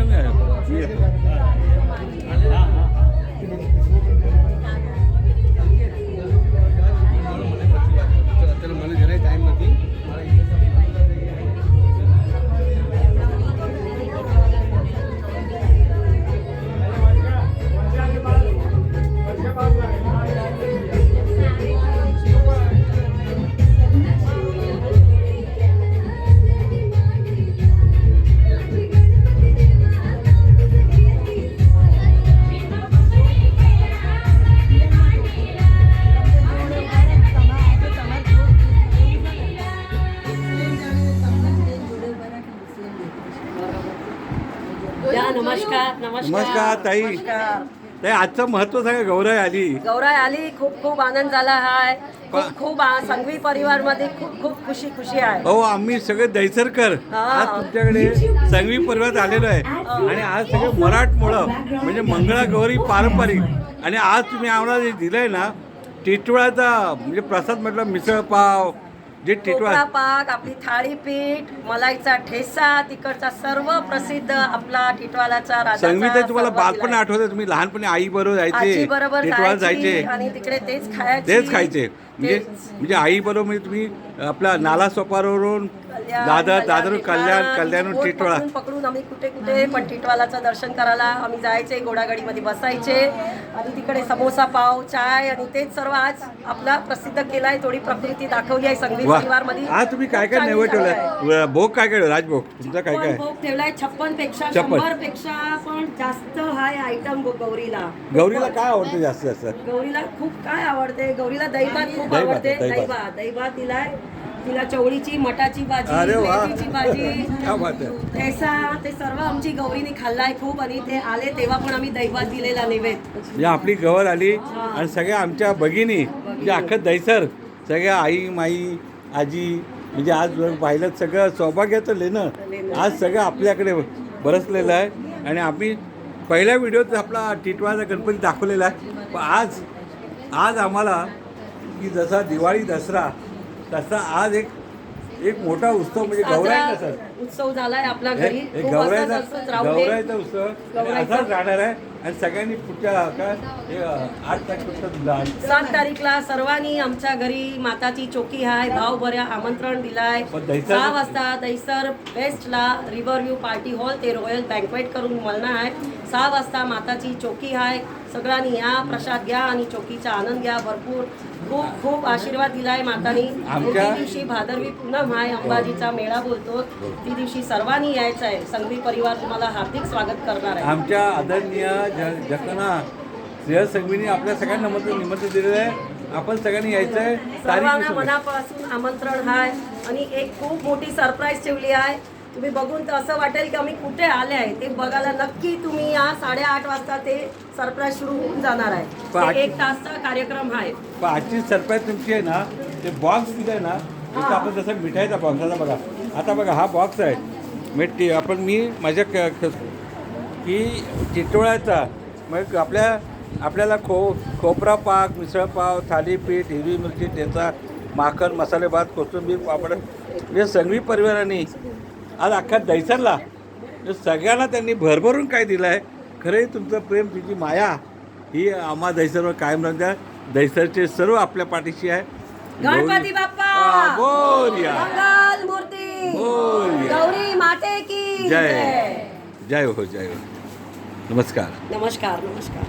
तुम्ही नमस्कार नमस्कार. नमस्कार, ताई. ताई आजचं महत्त्व सांगा गौराई आली. गौराई आली खूप खूप आनंद झाला हाय. खूप खूप आ- संघवी परिवारमध्ये खूप खूप खुशी खुशी आहे. हो आम्ही सगळे दैसरकर हा. आज तुमच्याकडे संगवी परिवारात आलेलो आहे. आणि आज सगळे मराठमोळं म्हणजे मंगळा गौरी पारंपरिक. आणि आज तुम्ही आम्हाला जे दिलंय ना टिटवाळाचा म्हणजे प्रसाद म्हटलं मिसळ पाव जे पाक आपली थाळीपीठ मलाईचा ठेसा तिकडचा सर्व प्रसिद्ध आपला टिटवालाचा संगीत आहे तुम्हाला बालपण. आठवतं तुम्ही लहानपणी आई बरोबर जायचे बरोबर जायचे. आणि तिकडे तेच खायचे. तेच खायचे. म्हणजे. म्हणजे आई बरोबर म्हणजे तुम्ही आपला नाला सोपारवरून दादर कल्याण, दादर कल्याण कल्याण बोट टिटवाळा. पकडून आम्ही कुठे कुठे पण टिटवालाचं दर्शन करायला आम्ही जायचे घोडागाडीमध्ये बसायचे. आणि तिकडे समोसा पाव चाय आणि तेच सर्व आज आपला प्रसिद्ध केलाय. थोडी प्रकृती दाखवली आहे संगीत वा. परिवारमध्ये. आज तुम्ही काय काय नैवेद्य झालंय. ठेवलाय भोग काय काय राजभोग. तुमचा काय काय? भोग ठेवलाय छप्पनपेक्षा छप्पन. शंभरपेक्षा पण जास्त हाय आयटम गौरीला. गौरीला काय आवडतं जास्त जास्त? गौरीला खूप काय आवडते? गौरीला दैवात खूप दैवात, आवडते. दिलाय तिला चवळीची मटाची भाजी अरे वा. मेथीची भाजी. क्या बात आहे. ठेसा ते सर्व आमची गौरीने खाल्लाय खूप आणि ते आले तेव्हा पण आम्ही दैवात दिलेला नैवेद्य म्हणजे आपली गवर आली आणि सगळ्या आमच्या भगिनी म्हणजे अख्खं दैसर सगळ्या आई माई आजी म्हणजे आज जर पाहिलं सगळं सौभाग्याचं लेणं. आज सगळं आपल्याकडे बरसलेलं आहे. आणि आम्ही पहिल्या व्हिडिओत आपला टिटवाचा गणपती दाखवलेला आहे. पण आज आज आम्हाला की जसा दिवाळी दसरा तसा आज एक एक मोठा उत्सव म्हणजे साजरा नसत उत्सव झालाय आपल्या हे- घरी. हे दे. गौराईचा उत्सव. असाच राहणार आहे. आणि सगळ्यांनी पुढच्या काय आठ तारखेपासून सात तारीखला सर्वांनी आमच्या घरी माताची चोकी आहे भाव बऱ्या आमंत्रण दिलाय. सहा वाजता दैसर वेस्टला रिव्हर व्ह्यू पार्टी हॉल ते रॉयल बँकवेट करून मलना आहे सहा वाजता माताची चोकी आहे सगळ्यांनी या प्रसाद घ्या आणि चोकीचा आनंद घ्या. भरपूर खूप खूप आशीर्वाद दिलाय मातानी. त्या दिवशी भादरवी पूनम आहे अंबाजीचा मेळा बोलतो. ती दिवशी सर्वांनी यायचं आहे. संघवी परिवार तुम्हाला हार्दिक स्वागत करणार आहे. आमच्या आदरणीय ज जकना श्रेय संघवीने आपल्या सगळ्यांना निमंत्रण निमंत्रण दिलेलं आहे. आपण सगळ्यांनी यायचं आहे. सर्वांना मनापासून आमंत्रण आहे आणि एक खूप मोठी सरप्राईज ठेवली आहे. तुम्ही बघून तर असं वाटेल की आम्ही कुठे आले आहे? ते बघायला नक्की तुम्ही या साडेआठ वाजता ते सरप्राईज सुरू होऊन जाणार आहे. ते एक तासचा कार्यक्रम आहे. पण आजची सरप्राईज तुमची आहे ना ते बॉक्स दिलं आहे ना तिथं आपण जसं मिठाईचा बॉक्स आता बघा. आता बघा हा बॉक्स आहे. मी टी आपण मी माझ्या क चितोळ्याचा मग आपल्या आपल्याला खो खोबरा पाक मिसळ पाव थालीपीठ हिरवी मिरची ठेचा माखन मसाले भात कोथिंबीर पापड म्हणजे संघवी परिवाराने आज अख्ख्या दैसरला म्हणजे सगळ्यांना त्यांनी भरभरून काय दिलं आहे खरे तुमचं प्रेम तुझी माया ही आम्हा दैसरवर कायम राहत्या दैसरचे सर्व आपल्या पाठीशी आहे. गणपती बाप्पा! बोल या. मंगल मूर्ती! बोल या. गौरी माते की जय! जय हो जय हो. नमस्कार. नमस्कार नमस्कार.